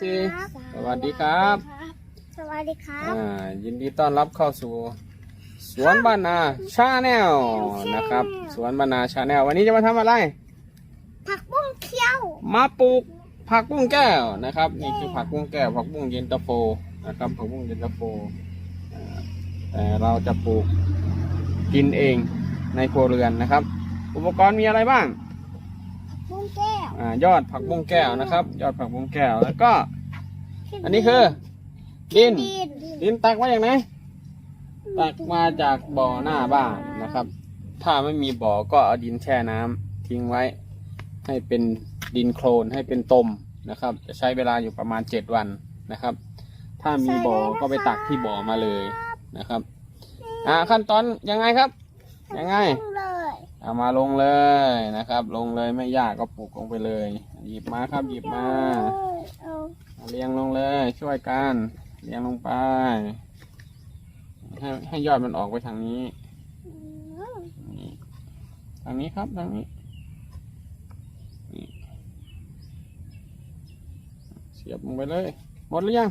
ซีสวัสดีครับ สวัสดีครับอ่ายินดีต้อนรับเข้าสู่ สวนบ้านนาชาแนลนะครับ สวนบ้านนาชาแนลวันนี้จะมาทำอะไร ผักบุ้งเคี้ยว มาปลูกผักบุ้งแก้วนะครับ นี่คือผักบุ้งแก้วผักบุ้งเย็นตาโฟนะครับผักบุ้งเย็นตาโฟอ่าแต่เราจะปลูกกินเองในครัวเรือนนะครับ อุปกรณ์มีอะไรบ้าง บุ้งแก้ว อ่ายอดผักบุ้งแก้วนะครับ ยอดผักบุ้งแก้วแล้วก็ อันนี้คือดิน ดินดินตักมาจากไหนตักมาจากบ่อหน้าบ้านนะครับ ถ้าไม่มีบ่อก็เอาดินแช่น้ำทิ้งไว้ ให้เป็นดินโคลนให้เป็นตมนะครับ จะใช้เวลาอยู่ประมาณเจ็ดวันนะครับ ถ้ามีบ่อก็ไปตักที่บ่อมาเลยนะครับ อ่าขั้นตอนยังไงครับ ยังไงเลยเอามาลงเลยนะครับ ลงเลยไม่ยากก็ปลูกลงไปเลย หยิบมาครับหยิบมาเอาเรียงลงเลย ช่วยกันเรียงลงไป ให้ให้ยอดมันออกไปทางนี้นี่ทางนี้ครับทางนี้นี่เสียบลงไปเลย หมดหรือยัง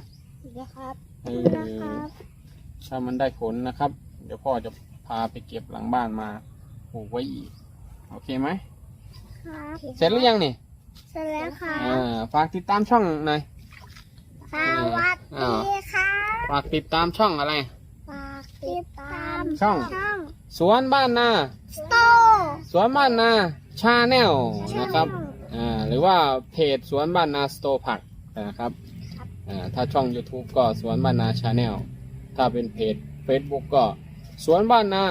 นะครับเอนะอครับถ้ามันได้ผลนะครับ เดี๋ยวพ่อจะพาไปเก็บหลังบ้านมาปลูกไว้อีก โอเคไหม ครับเสร็จหรือยังนี่ เสร็จแล้วครัอ่บาฝากติดตามช่องหน่อยสวัสดีครับ ฝากติดตามช่องอะไร ฝากติดตามช่องช่อง สวนบ้านนา สโตสวนบ้านนาชาแนลนะครับอ่าหรือว่าเพจสวนบ้านนาสโตผักนะครับอ่าถ้าช่อง YouTube ก็สวนบ้านนาชาแนลถ้าเป็นเพจ Facebook ก็สวนบ้านนา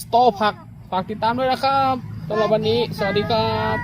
สโตผักฝากติดตามด้วยนะครับสำหรับวันนี้ สวัสดีครับ